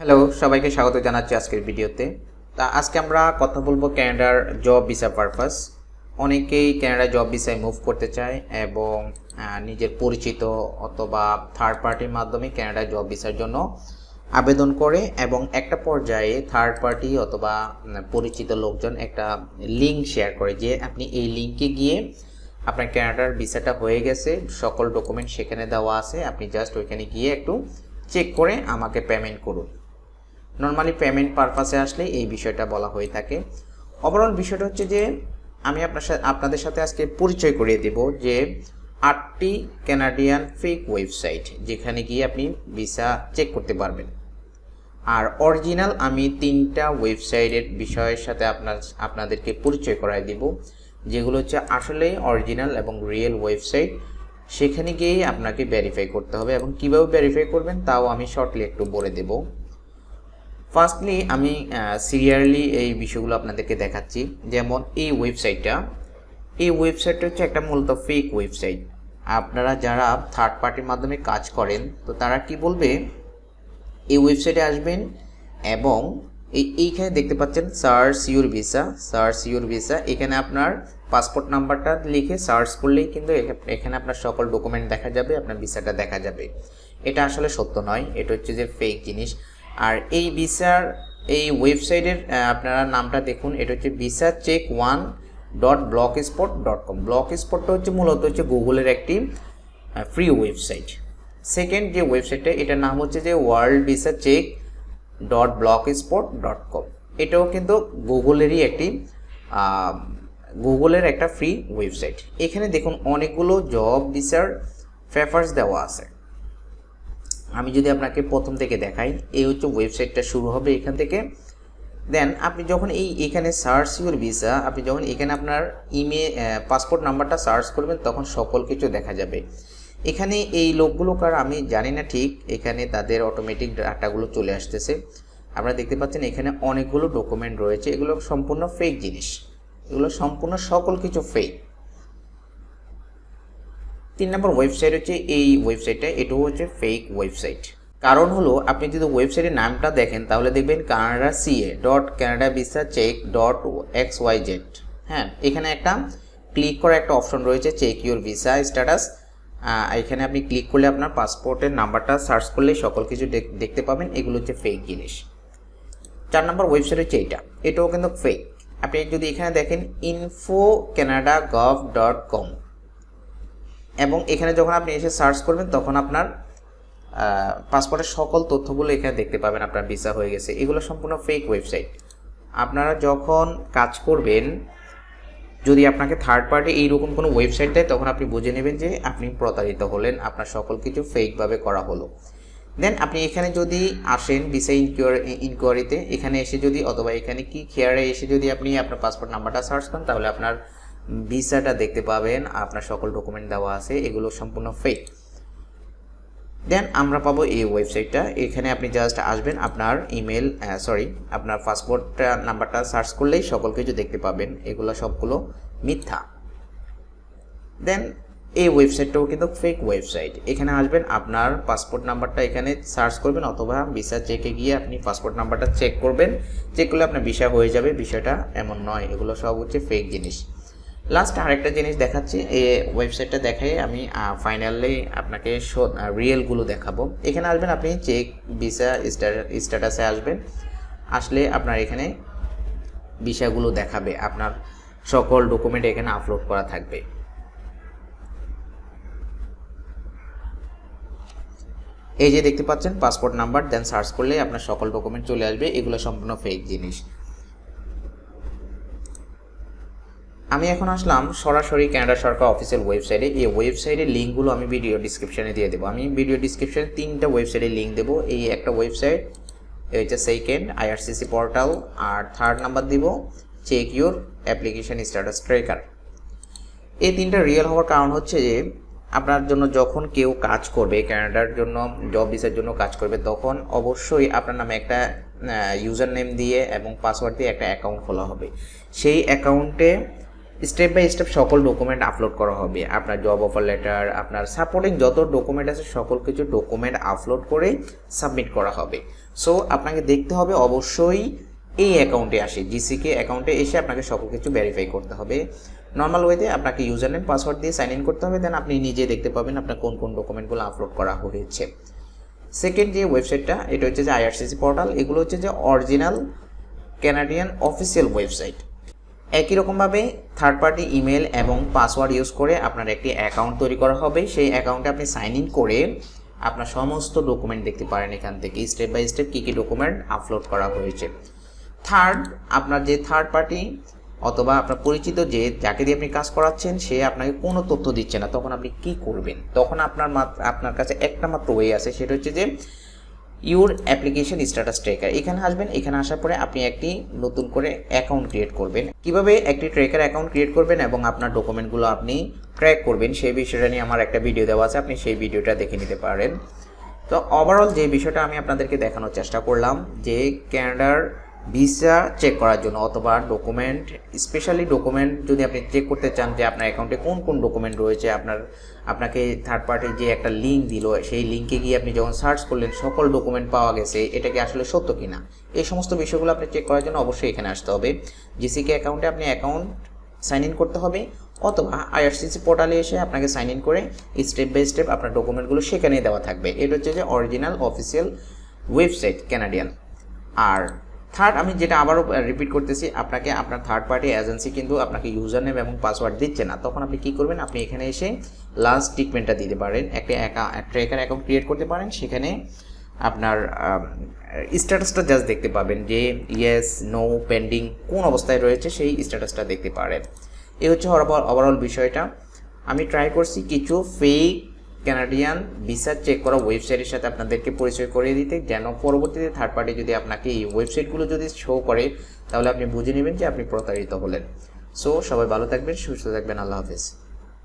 Hello সবাইকে স্বাগত জানাচ্ছি আজকের ভিডিওতে। তা আজকে আমরা কথা বলব ক্যানাডার জব ভিসা পারপাস অনেকেই ক্যানাডা জব ভিসায় মুভ করতে চায় এবং নিজের পরিচিত অথবা থার্ড পার্টির মাধ্যমে ক্যানাডা জব ভিসার জন্য আবেদন করে এবং একটা পর্যায়ে থার্ড পার্টি অথবা পরিচিত লোকজন একটা লিঙ্ক শেয়ার করে যে আপনি এই লিঙ্কে গিয়ে আপনার ক্যানাডার ভিসাটা হয়ে গেছে, সকল ডকুমেন্ট সেখানে দেওয়া আছে, আপনি জাস্ট ওইখানে গিয়ে একটু চেক করে আমাকে পেমেন্ট করুন। নর্মালি পেমেন্ট পারপাসে আসলে এই বিষয়টা বলা হয়ে থাকে। ওভারঅল বিষয়টা হচ্ছে যে, আমি আপনার সাথে আপনাদের সাথে আজকে পরিচয় করিয়ে দেব যে আটটি ক্যানাডিয়ান ফেক ওয়েবসাইট যেখানে গিয়ে আপনি ভিসা চেক করতে পারবেন। আর অরিজিনাল আমি তিনটা ওয়েবসাইটের বিষয়ের সাথে আপনার, আপনাদেরকে পরিচয় করায় দিব, যেগুলো হচ্ছে আসলেই অরিজিনাল এবং রিয়েল ওয়েবসাইট সেখানে গিয়েই আপনাকে ভেরিফাই করতে হবে এবং কীভাবে ভেরিফাই করবেন তাও আমি শর্টলি একটু বলে দেবো। ফার্স্টলি আমি সিরিয়ালি এই বিষয়গুলো আপনাদেরকে দেখাচ্ছি। যেমন এই ওয়েবসাইটটা এই ওয়েবসাইটটা হচ্ছে একটা মূলত ফেক ওয়েবসাইট আপনারা যারা থার্ড পার্টির মাধ্যমে কাজ করেন, তো তারা কি বলবে? এই ওয়েবসাইটে আসবেন এবং এই, এইখানে দেখতে পাচ্ছেন search your visa search your visa এখানে আপনার পাসপোর্ট নাম্বারটা লিখে সার্চ করলেই কিন্তু এখা- এখানে আপনার সকল ডকুমেন্ট দেখা যাবে, আপনার ভিসাটা দেখা যাবে। এটা আসলে সত্য নয়। এটা হচ্ছে যে ফেক জিনিস। আর এই ভিসার, এই ওয়েবসাইটের আপনারা নামটা দেখুন, এটা হচ্ছে visa check one dot block spot dot com. Block স্পটটা হচ্ছে মূলত হচ্ছে গুগলের একটি ফ্রি ওয়েবসাইট সেকেন্ড যে ওয়েবসাইটটা এটার নাম হচ্ছে যে world visa check dot block spot dot com এটাও কিন্তু গুগলেরই একটি গুগলের একটা ফ্রি ওয়েবসাইট এখানে দেখুন, অনেকগুলো জব ভিসার ফেফার্স দেওয়া আছে। আমি যদি আপনাকে প্রথম থেকে দেখাই, এই হচ্ছে ওয়েবসাইটটা শুরু হবে এখান থেকে। দেন আপনি যখন এই এখানে সার্চ ইউর ভিসা আপনি যখন এখানে আপনার ইমে পাসপোর্ট নাম্বারটা সার্চ করবেন, তখন সকল কিছু দেখা যাবে। এখানে এই লোকগুলো কার আমি জানি না ঠিক, এখানে তাদের অটোমেটিক ডাটাগুলো চলে আসতেছে। আপনারা দেখতে পাচ্ছেন এখানে অনেকগুলো ডকুমেন্ট রয়েছে, এগুলো সম্পূর্ণ ফেক জিনিস। এগুলো সম্পূর্ণ সকল কিছু ফেক তিন নম্বর ওয়েবসাইট হচ্ছে এই ওয়েবসাইটটা এটাও হচ্ছে ফেক ওয়েবসাইট কারণ হলো, আপনি যদি ওয়েবসাইটের নামটা দেখেন, তাহলে দেখবেন Canada CA dot Canada visa check dot X Y Z হ্যাঁ এখানে একটা ক্লিক করার একটা অপশন রয়েছে চেক ইউর ভিসা স্ট্যাটাস এখানে আপনি ক্লিক করলে আপনার পাসপোর্টের নাম্বারটা সার্চ করলে সকল কিছু দেখ- দেখতে পাবেন। এগুলো হচ্ছে ফেক জিনিস। চার নম্বর ওয়েবসাইট হচ্ছে এটা। এটাও কিন্তু ফেক আপনি যদি এখানে দেখেন info Canada gov dot com এবং এখানে যখন আপনি এসে সার্চ করবেন, তখন আপনার পাসপোর্টের সকল তথ্যগুলো এখানে দেখতে পাবেন, আপনার ভিসা হয়ে গেছে। এগুলো সম্পূর্ণ ফেক ওয়েবসাইট আপনারা যখন কাজ করবেন, যদি আপনাকে থার্ড পার্টি এইরকম কোনো ওয়েবসাইট দেয়, তখন আপনি বুঝে নেবেন যে আপনি প্রতারিত হলেন, আপনার সকল কিছু ফেকভাবে করা হলো। দেন আপনি এখানে যদি আসেন ভিসা ইনকোয়ারি ইনকোয়ারিতে এখানে এসে যদি, অথবা এখানে কি খেয়ারে এসে যদি আপনি আপনার পাসপোর্ট নাম্বারটা সার্চ করেন, তাহলে আপনার ভিসাটা দেখতে পাবেন, আপনার সকল ডকুমেন্ট দেওয়া আছে, এগুলো সম্পূর্ণ ফেক দেন আমরা পাবো এই ওয়েবসাইটটা এখানে আপনি জাস্ট আসবেন, আপনার ইমেল সরি আপনার পাসপোর্ট নাম্বারটা সার্চ করলেই সকল কিছু দেখতে পাবেন। এগুলো সবগুলো মিথ্যা। দেন এই ওয়েবসাইটটাও কিন্তু ফেক ওয়েবসাইট এখানে আসবেন, আপনার পাসপোর্ট নাম্বারটা এখানে সার্চ করবেন, অথবা ভিসা চেকে গিয়ে আপনি পাসপোর্ট নাম্বারটা চেক করবেন। চেক করলে আপনার ভিসা হয়ে যাবে বিষয়টা এমন নয়। এগুলো সব হচ্ছে ফেক জিনিস। লাস্ট আরেকটা জিনিস দেখাচ্ছি এই ওয়েবসাইটটা দেখাই আমি ফাইনালি আপনাকে রিয়েলগুলো দেখাবো। এখানে আসবেন আপনি চেক ভিসা স্ট্যাটাসে আসবেন। আসলে আপনার এখানে ভিসাগুলো দেখাবে, আপনার সকল ডকুমেন্ট এখানে আপলোড করা থাকবে। এই যে দেখতে পাচ্ছেন পাসপোর্ট নাম্বার দেন সার্চ করলে আপনার সকল ডকুমেন্ট চলে আসবে, এগুলো সম্পূর্ণ ফেক জিনিস। আমি এখন আসলাম সরাসরি কানাডা সরকার অফিসিয়াল ওয়েবসাইটে এই ওয়েবসাইটের লিঙ্কগুলো আমি ভিডিও ডিসক্রিপশনে দিয়ে দেবো। আমি ভিডিও ডিসক্রিপশনে তিনটা ওয়েবসাইটের লিঙ্ক দেবো। এই একটা ওয়েবসাইট হচ্ছে সেকেন্ড আইআরসিসি পোর্টাল আর থার্ড নাম্বার দিব check your application status tracker এই তিনটা রিয়েল হওয়ার কারণ হচ্ছে যে, আপনার জন্য যখন কেউ কাজ করবে কানাডার জন্য জব ভিসার জন্য কাজ করবে, তখন অবশ্যই আপনার নামে একটা ইউজার নেম দিয়ে এবং পাসওয়ার্ড দিয়ে একটা অ্যাকাউন্ট খোলা হবে। সেই অ্যাকাউন্টে স্টেপ বাই স্টেপ সকল ডকুমেন্ট আপলোড করা হবে। আপনার জব অফার লেটার আপনার সাপোর্টিং যত ডকুমেন্ট আছে, সকল কিছু ডকুমেন্ট আপলোড করে সাবমিট করা হবে। সো আপনাকে দেখতে হবে অবশ্যই এই অ্যাকাউন্টে আসে জিসিকে অ্যাকাউন্টে এসে আপনাকে সকল কিছু ভেরিফাই করতে হবে। নর্মাল ওয়েতে আপনাকে ইউজার নেম পাসওয়ার্ড দিয়ে সাইন ইন করতে হবে দেন আপনি নিজে দেখতে পাবেন আপনার কোন কোন ডকুমেন্টগুলো আপলোড করা হয়েছে। সেকেন্ড যে ওয়েবসাইটটা এটা হচ্ছে যে আইআরসিসি পোর্টাল এগুলো হচ্ছে যে অরিজিনাল ক্যানাডিয়ান অফিসিয়াল ওয়েবসাইট একই রকমভাবে থার্ড পার্টি ইমেল এবং পাসওয়ার্ড ইউজ করে আপনার একটি অ্যাকাউন্ট তৈরি করা হবে। সেই অ্যাকাউন্টে আপনি সাইন ইন করে আপনার সমস্ত ডকুমেন্ট দেখতে পারেন এখান থেকে। স্টেপ বাই স্টেপ কী কী ডকুমেন্ট আপলোড করা হয়েছে। থার্ড আপনার যে থার্ড পার্টি অথবা আপনার পরিচিত যে, যাকে দিয়ে আপনি কাজ করাচ্ছেন, সে আপনাকে কোনো তথ্য দিচ্ছে না। তখন আপনি কি করবেন? তখন আপনার মাত্র আপনার কাছে একটা মাত্র ওয়ে আছে। সেটা হচ্ছে যে ইউর অ্যাপ্লিকেশন স্ট্যাটাস ট্রেকার এখানে আসবেন, এখানে আসার পরে আপনি একটি নতুন করে অ্যাকাউন্ট ক্রিয়েট করবেন। কীভাবে একটি ট্রেকার অ্যাকাউন্ট ক্রিয়েট করবেন এবং আপনার ডকুমেন্টগুলো আপনি ট্র্যাক করবেন, সেই বিষয়টা নিয়ে আমার একটা ভিডিও দেওয়া আছে, আপনি সেই ভিডিওটা দেখে নিতে পারেন। তো ওভারঅল যে বিষয়টা আমি আপনাদেরকে দেখানোর চেষ্টা করলাম, যে ক্যানাডার ভিসা চেক করার জন্য অথবা ডকুমেন্ট স্পেশালি ডকুমেন্ট যদি আপনি চেক করতে চান যে আপনার অ্যাকাউন্টে কোন কোন ডকুমেন্ট রয়েছে, আপনার, আপনাকে থার্ড পার্টি যে একটা লিঙ্ক দিল, সেই লিঙ্কে গিয়ে আপনি যখন সার্চ করলেন, সকল ডকুমেন্ট পাওয়া গেছে, এটা কি আসলে সত্য কিনা? এই সমস্ত বিষয়গুলো আপনি চেক করার জন্য অবশ্যই এখানে আসতে হবে। জিসিকে অ্যাকাউন্টে আপনি অ্যাকাউন্ট সাইন ইন করতে হবে, অথবা আইআরসিসি পোর্টালে এসে আপনাকে সাইন ইন করে স্টেপ বাই স্টেপ আপনার ডকুমেন্টগুলো সেখানেই দেওয়া থাকবে। এটা হচ্ছে যে অরিজিনাল অফিসিয়াল ওয়েবসাইট ক্যানাডিয়ান আর থার্ড আমি যেটা আবারও রিপিট করতেছি, আপনাকে, আপনার থার্ড পার্টি এজেন্সি কিন্তু আপনাকে ইউজার নেম এবং পাসওয়ার্ড দিচ্ছে না। তখন আপনি কি করবেন? আপনি এখানে এসে লাস্ট ট্রিটমেন্টটা দিতে পারেন। একটা ট্রেকার অ্যাকাউন্ট ক্রিয়েট করতে পারেন। সেখানে আপনার স্ট্যাটাসটা জাস্ট দেখতে পাবেন যে ইয়েস নো পেন্ডিং কোন অবস্থায় রয়েছে, সেই স্ট্যাটাসটা দেখতে পারেন। এই হচ্ছে ওভারঅল বিষয়টা। আমি ট্রাই করছি কিছু ফেক ক্যানাডিয়ান ভিসা চেক করা ওয়েবসাইটের সাথে আপনাদেরকে পরিচয় করিয়ে দিতে। যেন পরবর্তীতে থার্ড পার্টি যদি আপনাকে এই ওয়েবসাইটগুলো যদি শো করে, তাহলে আপনি বুঝে নেবেন যে আপনি প্রতারিত হলেন। সো সবাই ভালো থাকবেন, সুস্থ থাকবেন, আল্লাহ হাফেজ।